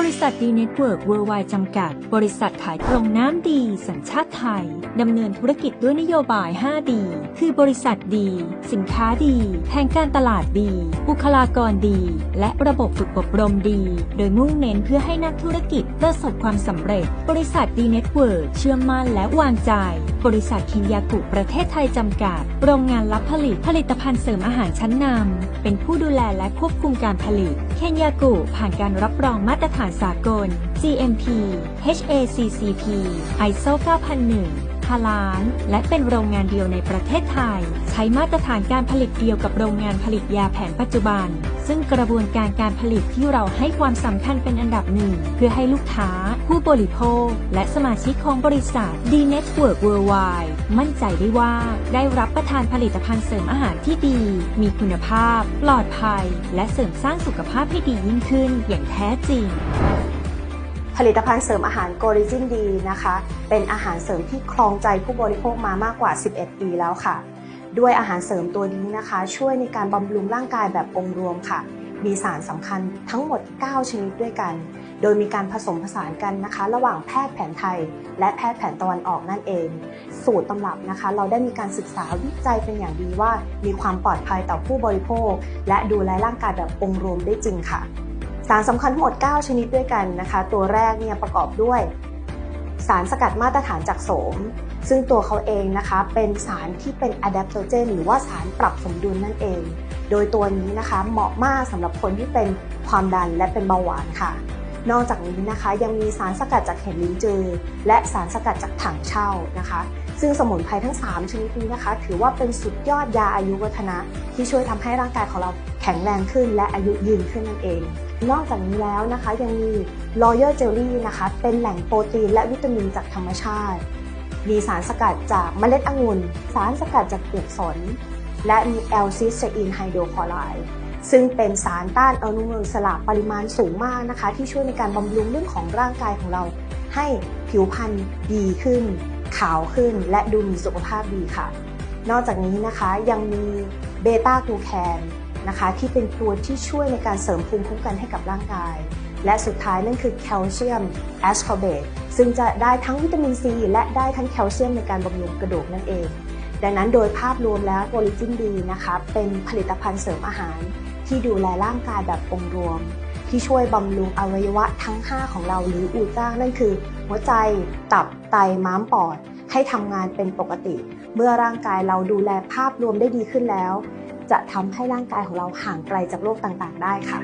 บริษัทดีเน็ตเวิร์กเวิร์ไวจำกัด บริษัทขายตรงน้ำดี สัญชาติไทย ดำเนินธุรกิจด้วยนโยบาย 5 ดี คือบริษัทดี สินค้าดี แผนการตลาดดี บุคลากรดี และระบบฝึกอบรมดี โดยมุ่งเน้นเพื่อให้นักธุรกิจประสบความสำเร็จ บริษัทดีเน็ตเวิร์กเชื่อมั่นและวางใจ บริษัทคินยากุประเทศไทยจำกัด โรงงานรับผลิตผลิตภัณฑ์เสริมอาหารชั้นนำเป็นผู้ดูแลและควบคุมการผลิต เคนยากุผ่านการรับรองมาตรฐานสากล GMP HACCP ISO 9001ฮาลานและเป็นโรงงานเดียวในประเทศไทย ใช้มาตรฐานการผลิตเดียวกับโรงงานผลิตยาแผนปัจจุบัน ซึ่งกระบวนการการผลิตที่เราให้ความสำคัญเป็นอันดับหนึ่ง เพื่อให้ลูกค้า ผู้บริโภค และสมาชิกของบริษัท D Network Worldwide มั่นใจได้ว่าได้รับประทานผลิตภัณฑ์เสริมอาหารที่ดี มีคุณภาพ ปลอดภัย และเสริมสร้างสุขภาพให้ดียิ่งขึ้นอย่างแท้จริงผลิตภัณฑ์เสริมอาหารโกริจินดีนะคะ เป็นอาหารเสริมที่ครองใจผู้บริโภคมามากกว่า 11 ปีแล้วค่ะ ด้วยอาหารเสริมตัวนี้นะคะ ช่วยในการบำรุงร่างกายแบบองค์รวมค่ะ มีสารสำคัญทั้งหมด 9 ชนิดด้วยกัน โดยมีการผสมผสานกันนะคะ ระหว่างแพทย์แผนไทย และแพทย์แผนตะวันออกนั่นเอง สูตรตำรับนะคะ เราได้มีการศึกษาวิจัยเป็นอย่างดีว่า มีความปลอดภัยต่อผู้บริโภค และดูแลร่างกายแบบองค์รวมได้จริงค่ะสารสำคัญทั้งหมด 9 ชนิดด้วยกันนะคะ ตัวแรกเนี่ยประกอบด้วย สารสกัดมาตรฐานจากโสม ซึ่งตัวเขาเองนะคะเป็นสารที่เป็นอะแดปโตเจนหรือว่าสารปรับสมดุลนั่นเอง โดยตัวนี้นะคะเหมาะมากสำหรับคนที่เป็นความดันและเป็นเบาหวานค่ะ นอกจากนี้นะคะยังมีสารสกัดจากเห็ดลิ้นจือ และสารสกัดจากถังเช่านะคะ ซึ่งสมุนไพรทั้ง 3 ชนิดนี้นะคะ ถือว่าเป็นสุดยอดยาอายุวัฒนะ ที่ช่วยทำให้ร่างกายของเราแข็งแรงขึ้น และอายุยืนขึ้นนั่นเอง นอกจากนี้แล้วนะคะยังมี Royal Jelly นะคะ เป็นแหล่งโปรตีนและวิตามินจากธรรมชาติ มีสารสกัดจากเมล็ดองุ่น สารสกัดจากเปลือกสน และมีแอลซิสเตอีนไฮโดรคลอไรด์ซึ่งเป็นสารต้านอนุมูลอิสระปริมาณสูงมากนะคะ ที่ช่วยในการบำรุงเรื่องของร่างกายของเรา ให้ผิวพรรณดีขึ้น ขาวขึ้นและดูมีสุขภาพดีค่ะ นอกจากนี้นะคะยังมีเบต้ากลูแคนนะคะที่เป็นตัวที่ช่วยในการเสริมภูมิคุ้มกันให้กับร่างกาย และสุดท้ายนั่นคือแคลเซียมแอสคอเบตซึ่งจะได้ทั้งวิตามินซีและได้ทั้งแคลเซียมในการบำรุงกระดูกนั่นเอง ดังนั้นโดยภาพรวมแล้วโพลิจินดีนะคะเป็นผลิตภัณฑ์เสริมอาหารที่ดูแลร่างกายแบบองค์รวม ที่ช่วยบำรุงอวัยวะทั้ง 5 ของเราหรืออูจ้านั่นคือ หัวใจ ตับ ไต ม้าม ปอด ให้ทำงานเป็นปกติ เมื่อร่างกายเราดูแลภาพรวมได้ดีขึ้นแล้ว จะทำให้ร่างกายของเราห่างไกลจากโรคต่างๆ ได้ค่ะ